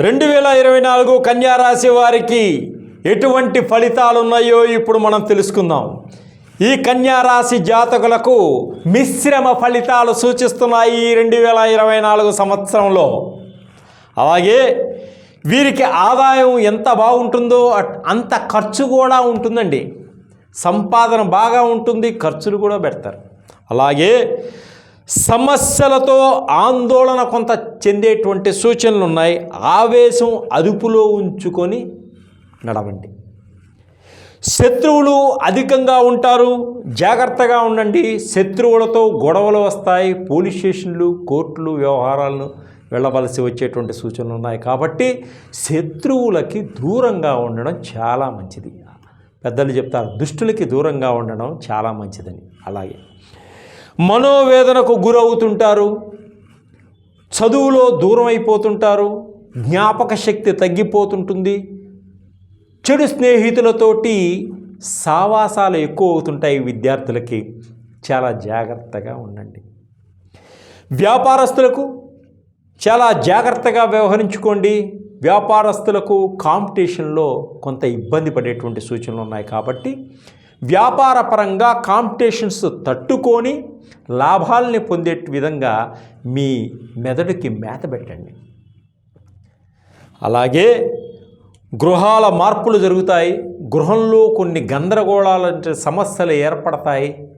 రెండు వేల ఇరవై నాలుగు కన్యారాశి వారికి ఎటువంటి ఫలితాలు ఉన్నాయో ఇప్పుడు మనం తెలుసుకుందాం. ఈ కన్యారాశి జాతకులకు మిశ్రమ ఫలితాలు సూచిస్తున్నాయి ఈ రెండు వేల ఇరవై నాలుగు సంవత్సరంలో. అలాగే వీరికి ఆదాయం ఎంత బాగుంటుందో అట్- అంత ఖర్చు కూడా ఉంటుందండి. సంపాదన బాగా ఉంటుంది ఖర్చులు కూడా పెడతారు. అలాగే సమస్యలతో ఆందోళన కొంత చెందేటువంటి సూచనలు ఉన్నాయి ఆవేశం అదుపులో ఉంచుకొని నడవండి. శత్రువులు అధికంగా ఉంటారు. జాగ్రత్తగా ఉండండి. శత్రువులతో గొడవలు వస్తాయి. పోలీస్ స్టేషన్లు కోర్టులు వ్యవహారాలను వెళ్ళవలసి వచ్చేటువంటి సూచనలు ఉన్నాయి. కాబట్టి శత్రువులకి దూరంగా ఉండడం చాలా మంచిది. పెద్దలు చెప్తారు దుష్టులకి దూరంగా ఉండడం చాలా మంచిదని. అలాగే. మనోవేదనకు గురవుతుంటారు. చదువులో దూరం అయిపోతుంటారు జ్ఞాపక శక్తి తగ్గిపోతుంటుంది. చెడు స్నేహితులతోటి సావాసాలు ఎక్కువ అవుతుంటాయి విద్యార్థులకి. చాలా జాగ్రత్తగా ఉండండి. వ్యాపారస్తులకు చాలా జాగ్రత్తగా వ్యవహరించుకోండి. వ్యాపారస్తులకు కాంపిటీషన్లో కొంత ఇబ్బంది పడేటువంటి సూచనలు ఉన్నాయి కాబట్టి వ్యాపారపరంగా కాంపిటీషన్స్ తట్టుకొని లాభాలని పొందే విధంగా మీ మెదడుకి మేత పెట్టండి. అలాగే గృహాల మార్పులు జరుగుతాయి. గృహంలో కొన్ని గందరగోళాల సమస్యలు ఏర్పడతాయి.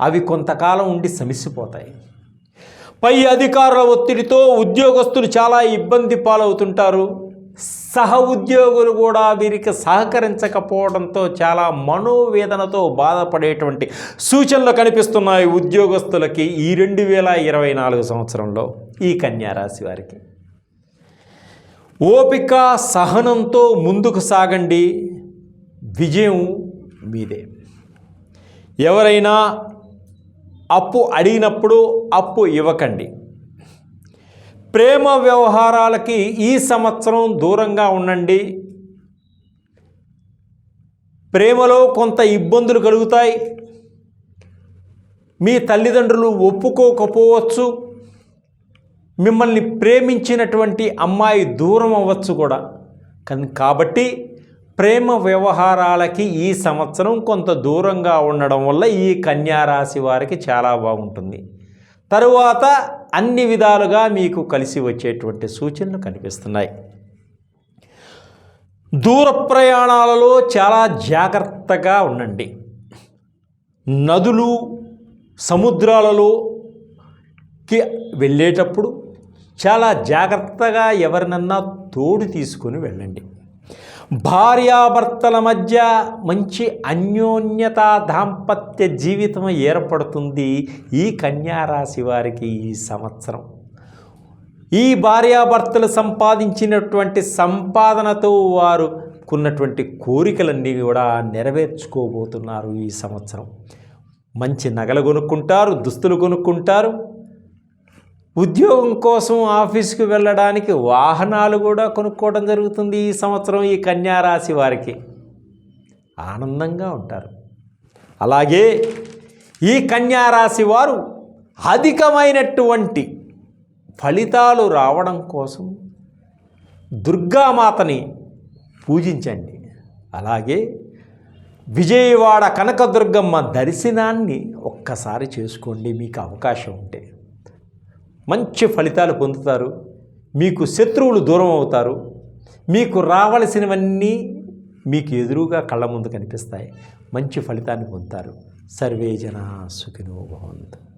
అవి కొంతకాలం ఉండి సమిసిపోతాయి. పై అధికారుల ఒత్తిడితో ఉద్యోగస్తులు చాలా ఇబ్బంది పాలవుతుంటారు. సహ ఉద్యోగులు కూడా వీరికి సహకరించకపోవడంతో చాలా మనోవేదనతో బాధపడేటువంటి సూచనలు కనిపిస్తున్నాయి ఉద్యోగస్తులకి ఈ రెండు వేల ఇరవై నాలుగు సంవత్సరంలో ఈ కన్యారాశి వారికి. ఓపిక సహనంతో ముందుకు సాగండి. విజయం మీదే. ఎవరైనా అప్పు అడిగినప్పుడు అప్పు ఇవ్వకండి. ప్రేమ వ్యవహారాలకి ఈ సంవత్సరం దూరంగా ఉండండి. ప్రేమలో కొంత ఇబ్బందులు కలుగుతాయి. మీ తల్లిదండ్రులు ఒప్పుకోకపోవచ్చు. మిమ్మల్ని ప్రేమించినటువంటి అమ్మాయి దూరం అవ్వచ్చు కూడా. కానీ కాబట్టి ప్రేమ వ్యవహారాలకి ఈ సంవత్సరం కొంత దూరంగా ఉండడం వల్ల ఈ కన్యారాశి వారికి చాలా బాగుంటుంది. తరువాత అన్ని విధాలుగా మీకు కలిసి వచ్చేటువంటి సూచనలు కనిపిస్తున్నాయి. దూర ప్రయాణాలలో చాలా జాగ్రత్తగా ఉండండి. నదులు సముద్రాలలోకి వెళ్ళేటప్పుడు చాలా జాగ్రత్తగా ఎవరినన్నా తోడు తీసుకొని వెళ్ళండి. భార్యాభర్తల మధ్య మంచి అన్యోన్యత దాంపత్య జీవితం ఏర్పడుతుంది ఈ కన్యారాశి వారికి ఈ సంవత్సరం. ఈ భార్యాభర్తలు సంపాదించినటువంటి సంపాదనతో వారు కున్నటువంటి కోరికలన్నీ కూడా నెరవేర్చుకోబోతున్నారు ఈ సంవత్సరం. మంచి నగలు కొనుక్కుంటారు దుస్తులు కొనుక్కుంటారు ఉద్యోగం కోసం ఆఫీస్కి వెళ్ళడానికి వాహనాలు కూడా కొనుక్కోవడం జరుగుతుంది ఈ సంవత్సరం ఈ కన్యారాశి వారికి. ఆనందంగా ఉంటారు. అలాగే ఈ కన్యారాశి వారు అధికమైనటువంటి ఫలితాలు రావడం కోసం దుర్గామాతని పూజించండి. అలాగే విజయవాడ కనకదుర్గమ్మ దర్శనాన్ని ఒక్కసారి చేసుకోండి. మీకు అవకాశం ఉంటే. మంచి ఫలితాలు పొందుతారు. మీకు శత్రువులు దూరం అవుతారు. మీకు రావలసినవన్నీ మీకు ఎదురుగా కళ్ళ ముందు కనిపిస్తాయి. మంచి ఫలితాన్ని పొందుతారు. సర్వే జనా సుఖినో భవంతు.